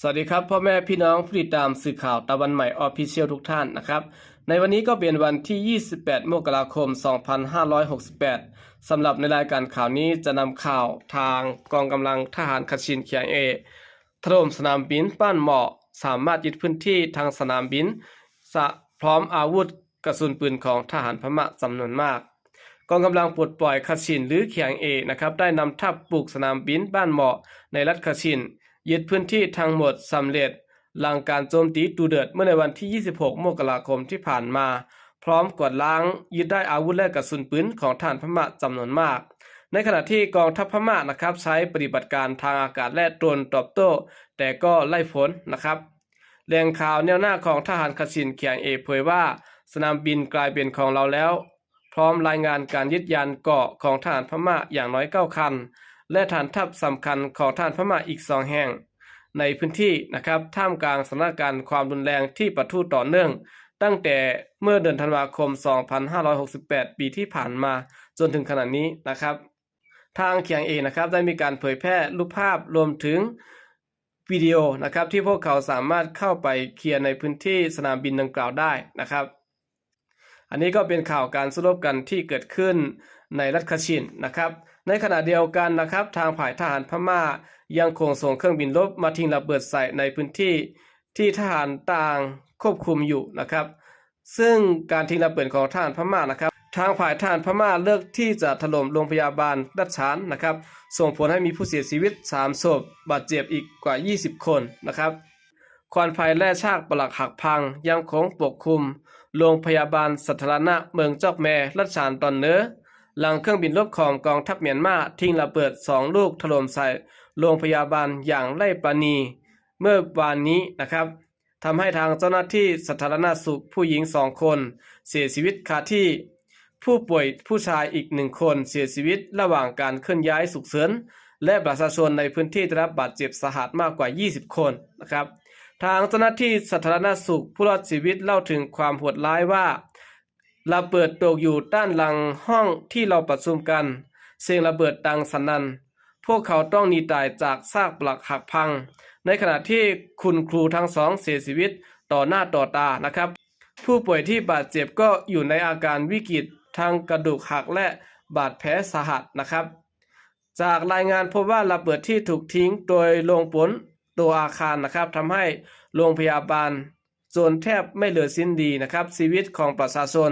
สวัสดีครับพ่อแม่พี่น้องผู้ติดตามสื่อข่าวตะวันใหม่ออฟฟิเชียลทุกท่านนะครับ ในวันนี้ก็เป็นวันที่ 28 มกราคม 2568 สำหรับในรายการข่าวนี้จะนำข่าวทางกองกำลังทหารคาชินเคียงเอถล่มสนามบินบ้านเหมาะสามารถยึดพื้นที่ทางสนามบินสะพร้อมอาวุธกระสุนปืนของทหารพม่าจำนวนมาก กองกำลังปลดปล่อยคาชินหรือเขียงเอนะครับได้นำทัพปลูกสนามบินบ้านเหมาะในรัฐคาชิน ยึดพื้นที่ทั้งหมดสำเร็จ หลังการโจมตีดูเดือดเมื่อในวันที่ 26 มกราคมที่ผ่านมา พร้อมกวาดล้างยึดได้อาวุธและกระสุนปืนของทหารพม่าจำนวนมาก ในขณะที่กองทัพพม่านะครับใช้ปฏิบัติการทางอากาศและโดนตอบโต้ แต่ก็ไล่ผลนะครับแหล่งข่าวแนวหน้าของทหารคาชินเขียงเอเผยว่า สนามบินกลายเป็นของเราแล้ว พร้อมรายงานการยึดยานเกาะของทหารพม่าอย่างน้อย 9 คัน และฐานทัพสำคัญของทหารพม่าอีกสองแห่ง ในพื้นที่นะครับท่ามกลางสถานการณ์ความรุนแรงที่ประทุต่อเนื่อง ตั้งแต่เมื่อเดือนธันวาคม 2568 ปีที่ผ่านมาจนถึงขณะนี้นะครับ ทางเขียงเองนะครับได้มีการเผยแพร่รูปภาพรวมถึงวิดีโอนะครับที่พวกเขาสามารถเข้าไปเคลียร์ในพื้นที่สนามบินดังกล่าวได้นะครับ อันนี้ก็เป็นข่าวการสู้รบกันที่เกิดขึ้นในรัฐคาชินนะครับ ในขณะเดียวกันนะครับ ทางฝ่ายทหารพม่ายังคงส่งเครื่องบินรบมาทิ้งระเบิดใส่ในพื้นที่ที่ทหารต่างควบคุมอยู่นะครับ ซึ่งการทิ้งระเบิดของทหารพม่านะครับ ทางฝ่ายทหารพม่าเลือกที่จะถล่มโรงพยาบาลดัชชานนะครับ ส่งผลให้มีผู้เสียชีวิต 3 ศพบาดเจ็บอีกกว่า 20 คนนะครับ ควันไฟและชากปลักหักพังยังคงปกคลุม โรงพยาบาลสาธารณะเมืองจอกแมรัชานตอนเหนือหลังเครื่องบินรบของกองทัพเมียนมาทิ้งระเบิดสองลูกถล่มใส่โรงพยาบาลอย่างไร่ปาณีเมื่อวานนี้นะครับทำให้ทางเจ้าหน้าที่สาธารณสุขผู้หญิงสองคน เสียชีวิตคาที่ ผู้ป่วยผู้ชายอีกหนึ่งคนเสียชีวิตระหว่างการเคลื่อนย้ายสุขเสริญและประชาชนในพื้นที่ได้รับบาดเจ็บสาหัสมากกว่า 20 คนนะครับ ทางเจ้าหน้าที่สาธารณสุขผู้รอดชีวิตเล่าถึงความโหดร้ายว่าระเบิดตกอยู่ด้านหลังห้องที่เราประชุมกัน เสียงระเบิดดังสนั่นพวกเขาต้องหนีตายจากซากปลักหักพัง ในขณะที่คุณครูทั้งสองเสียชีวิตต่อหน้าต่อตานะครับ ผู้ป่วยที่บาดเจ็บก็อยู่ในอาการวิกฤตทางกระดูกหักและบาดแผลสาหัสนะครับ จากรายงานพบว่าระเบิดที่ถูกทิ้งโดยลงผล ตัวอาคารนะครับทำให้โรงพยาบาลจนแทบไม่เหลือสิ้นดีนะครับชีวิตของประชาชน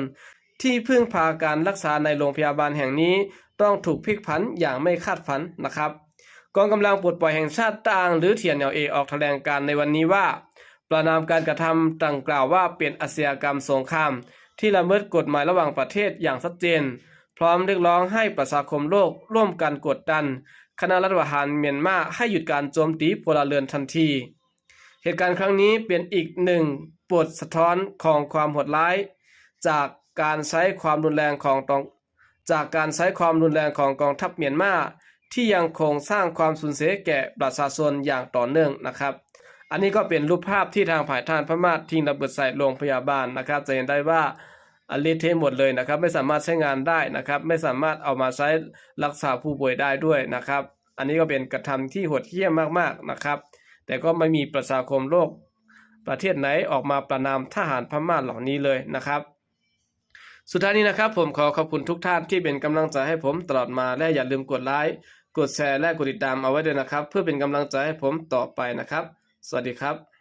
ที่พึ่งพาการรักษาในโรงพยาบาลแห่งนี้ต้องถูกพลิกผันอย่างไม่คาดฝันนะครับกองกำลังปลดปล่อยแห่งชาติต่างหรือเทียนเอเอออกแถลงการในวันนี้ว่า ประนามการกระทำดังกล่าวว่าเป็นอาชญากรรมสงคราม ที่ละเมิดกฎหมายระหว่างประเทศอย่างชัดเจน พร้อมเรียกร้องให้ประชาคมโลกร่วมกันกดดัน คณะรัฐประหารเมียนมาให้หยุดการโจมตีพลเรือนทันที เหตุการณ์ครั้งนี้เป็นอีกหนึ่งบทสะท้อนของความโหดร้าย จากการใช้ความรุนแรงของตองจากการใช้ความรุนแรงของกองทัพเมียนมาที่ยังคงสร้างความสูญเสียแก่ประชาชนอย่างต่อเนื่องนะครับ อันนี้ก็เป็นรูปภาพที่ทางฝ่ายทหารพม่าทิ้งระเบิดใส่โรงพยาบาลนะครับ จะเห็นได้ว่า เละเทะหมดเลยนะครับ ไม่สามารถใช้งานได้นะครับ ไม่สามารถเอามาใช้รักษาผู้ป่วยได้ด้วยนะครับ อันนี้ก็เป็นกระทำที่โหดเหี้ยมมากๆนะครับ แต่ก็ไม่มีประชาคมโลก ประเทศไหนออกมาประนามทหารพม่าเหล่านี้เลยนะครับ สุดท้ายนี้นะครับ ผมขอขอบคุณทุกท่านที่เป็นกำลังใจให้ผมตลอดมาและอย่าลืมกดไลค์กดแชร์และกดติดตามเอาไว้ด้วยนะครับ เพื่อเป็นกำลังใจให้ผมต่อไปนะครับ สวัสดีครับ